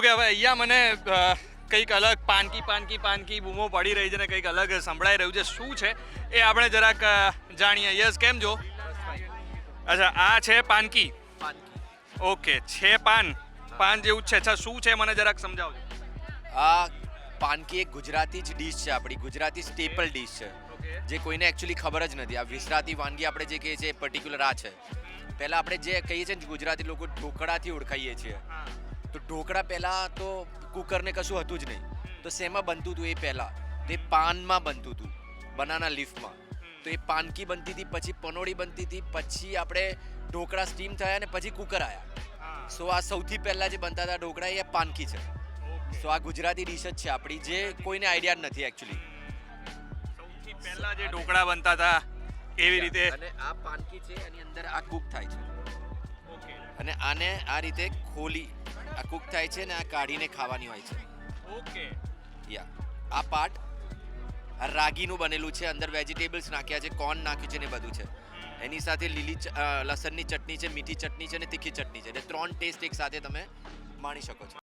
Okay હવે અહીંયા મને કંઈક અલગ પાનકી પાનકી પાનકી બૂમો પડી રહી છે ને કંઈક અલગ સંભળાઈ રહ્યું છે. શું છે? એ આપણે જરાક જાણીએ. યસ કેમ છો? અચ્છા આ છે પાનકી? ઓકે છે પાન. પાન જેવું જ છે. અચ્છા શું છે? મને જરાક સમજાવજો. આ પાનકી એક ગુજરાતી જ ડીશ છે આપણી. ગુજરાતી સ્ટેપલ ડીશ છે. જે કોઈને એકચ્યુઅલી ખબર જ નથી. આ વિસરાતી વાનગી આપણે જે કહીએ છીએ પર્ટિક્યુલર આ છે. પહેલાં આપણે જે કહીએ છીએ ને ગુજરાતી લોકો ઢોકળાથી ઓળખાઈએ છીએ. તો ઢોકળા પહેલાં તો કુકરને કશું હતું જ નહીં. તો શેમાં બનતું હતું એ પહેલાં? તો એ પાનમાં બનતું હતું બનાના લીફમાં. તો એ પાનકી બનતી હતી પછી પનોળી બનતી હતી પછી આપણે ઢોકળા સ્ટીમ થયા ને પછી કુકર આવ્યા સો આ સૌથી પહેલાં જે બનતા હતા ઢોકળા એ પાનકી છે. સો આ ગુજરાતી ડીશ જ છે આપણી જે કોઈને આઈડિયા નથી એકચ્યુઅલી સૌથી પહેલા જે ઢોકળા બનતા હતા એવી રીતે? અને આ પાનકી છે એની અંદર આ કુક થાય છે. ઓકે. અને આને આ રીતે ખોલી આ કુક થાય છે ને આ કાઢીને ખાવાની હોય છે. ઓકે. યા આ પાર્ટ રાગીનું બનેલું છે. અંદર વેજીટેબલ્સ નાખ્યા છે કોર્ન નાખ્યું છે ને બધું છે. એની સાથે લીલી લસણની ચટણી છે મીઠી ચટણી છે અને તીખી ચટણી છે. એટલે ત્રણ ટેસ્ટ એક સાથે તમે માણી શકો છો.